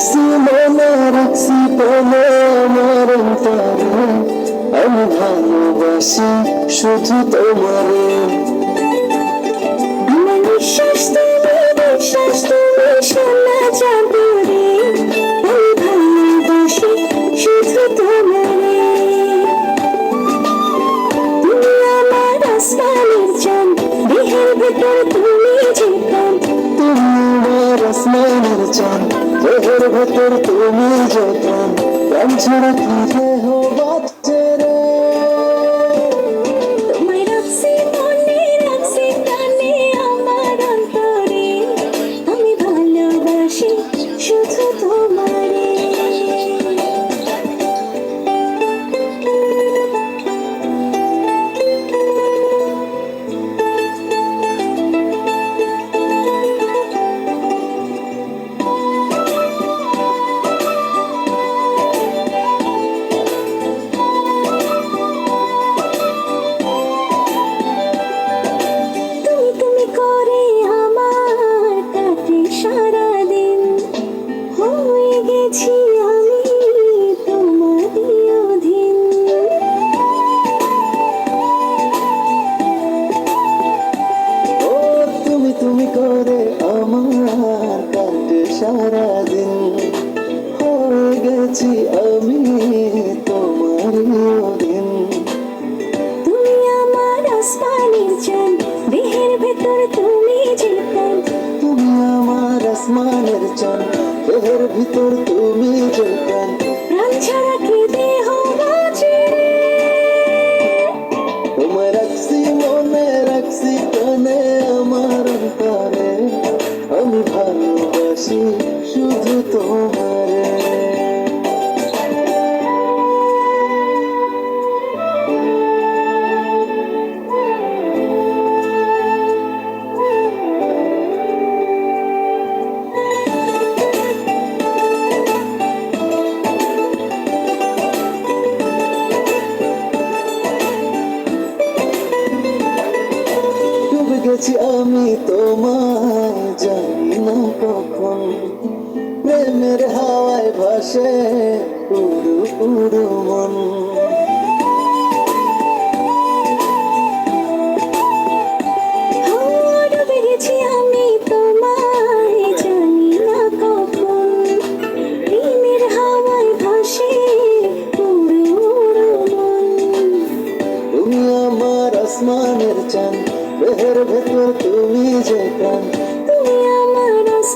রাখছি মনে রাখছি বলে আমার অন্তরে। আমি ভালোবাসি শুধু তোমারে। আমার নিঃশ্বাস তুমি নিঃশ্বাস দেহের ভেতর তুমি যখন প্রাণ ছাড়া কি দেহ? সারাদিন হয়ে গেছি আমি তোমার দিন। তুমি আমার আসমানি চান দেহের ভেতর তুমি যে প্রাণ তুমি আমার আসমানের চান দেহের ভিতর তুমি যে প্রাণ প্রাণ ছাড়া কি ভালোবাসি শুধু তোমারে। গেছি আমি তোমায় জানি। কখন। প্রেমের হাওয়ায় ভাসে উড়ু উড়ু মন। মন আসমানের চান দেহের ভেতর তুমি যে প্রাণ।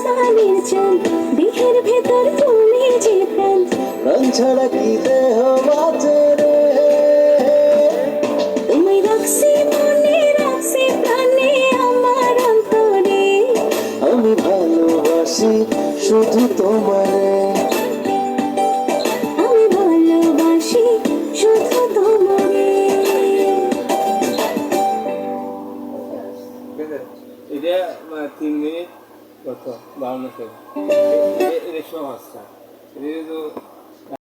আসমানের চাঁদ দেহের ভেতর তুমি যে প্রাণ। প্রাণ ছাড়া কি দেহ বাঁচে রে? তুমি রাখছি মনে রাখছি প্রাণে আমার অন্তরে। আমি ভালোবাসি শুধু তোমারে। আমি ভালোবাসি শুধু তোমারে। এটা মানে তিন মিনিট। কত বাউন্ন এটা তো